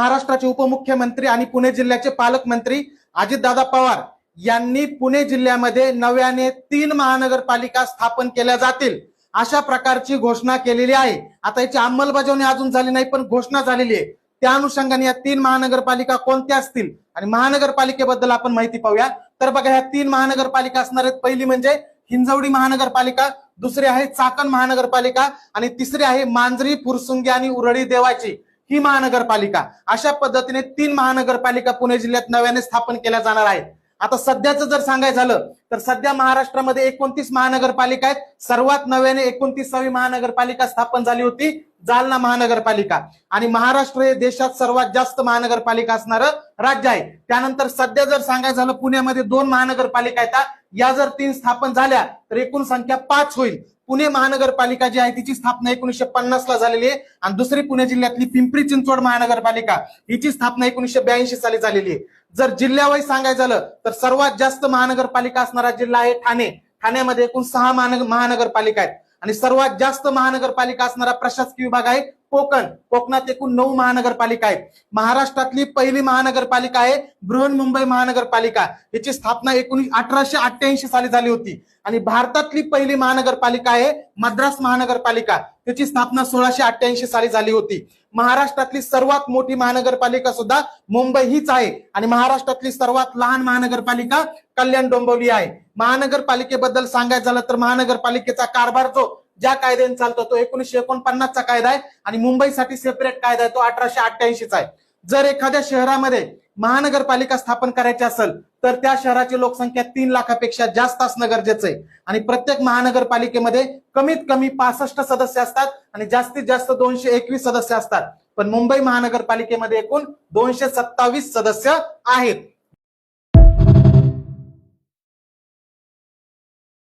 महाराष्ट्राचे उपमुख्यमंत्री आणि पुणे जिल्ह्याचे पालकमंत्री अजितदादा पवार यांनी पुणे जिल्ह्यामध्ये नव्याने तीन महानगरपालिका स्थापन केल्या जातील अशा प्रकारची घोषणा केलेली आहे. आता याची अंमलबजावणी अजून झाली नाही पण घोषणा झालेली आहे. त्या अनुषंगाने या तीन महानगरपालिका कोणत्या असतील? आणि महानगरपालिकेबद्दल आपण माहिती पाहूया. तर बघा ह्या तीन महानगरपालिका असणार आहेत. पहिली म्हणजे हिंजवडी महानगरपालिका दुसरी आहे चाकण महानगरपालिका आणि तिसरी आहे मांजरी फुरसुंगी आणि उरळी देवाची. ही महानगरपालिका. अशा पद्धतीने तीन महानगरपालिका पुणे जिल्ह्यात नव्याने स्थापन केल्या जाणार आहेत. आता सध्याचं जर सांगायचं झालं तर सध्या महाराष्ट्रामध्ये एकोणतीस महानगरपालिका आहेत. सर्वात नव्याने एकोणतीसावी महानगरपालिका स्थापन झाली होती जालना महानगरपालिका. आणि महाराष्ट्र हे देशात सर्वात जास्त महानगरपालिका असणारं राज्य आहे. त्यानंतर सध्या जर सांगायचं झालं पुण्यामध्ये दोन महानगरपालिका आहेत या जर तीन स्थापन झाल्या तर एकूण संख्या पाच होईल. पुणे महानगरपालिका जी आहे तिची स्थापना एकोणीशे पन्नास ला झालेली आहे. आणि दुसरी पुणे जिल्ह्यातली पिंपरी चिंचवड महानगरपालिका हिची स्थापना एकोणीशे ब्याऐंशी साली झालेली आहे. जर जिल्ह्यावाईज सांगायचं झालं तर सर्वात जास्त महानगरपालिका असणारा जिल्हा आहे ठाणे. ठाण्यामध्ये एकूण सहा महानगर महानगरपालिका आहेत. आणि सर्वात जास्त महानगरपालिका असणारा प्रशासकीय विभाग आहे कोकण. कोकणात एकूण नऊ महानगरपालिका आहेत. महाराष्ट्रातली पहिली महानगरपालिका आहे बृहन्मुंबई महानगरपालिका. याची स्थापना एकोणीस अठराशे अठ्ठ्याऐंशी साली झाली होती. आणि भारतातली पहिली महानगरपालिका आहे मद्रास महानगरपालिका. त्याची स्थापना सोळाशे अठ्ठ्याऐंशी साली झाली होती. महाराष्ट्रातली सर्वात मोठी महानगरपालिका सुद्धा मुंबई हीच आहे. आणि महाराष्ट्रातली सर्वात लहान महानगरपालिका कल्याण डोंबिवली आहे. महानगरपालिकेबद्दल सांगायचं झालं तर महानगरपालिकेचा कारभार जो ज्या कायद्याने चालतो तो एकोणीशे एकोणपन्नासचा कायदा आहे. आणि मुंबईसाठी सेपरेट कायदा आहे तो अठराशे अठ्ठ्याऐंशीचा आहे. जर एखाद्या शहरामध्ये महानगरपालिका स्थापन करायची असेल तर त्या शहराची लोकसंख्या तीन लाखापेक्षा जास्त असणं गरजेचं आहे. आणि प्रत्येक महानगरपालिकेमध्ये कमीत कमी पासष्ट सदस्य असतात आणि जास्तीत जास्त दोनशे एकवीस सदस्य असतात. पण मुंबई महानगरपालिकेमध्ये एकूण दोनशे सत्तावीस सदस्य आहेत.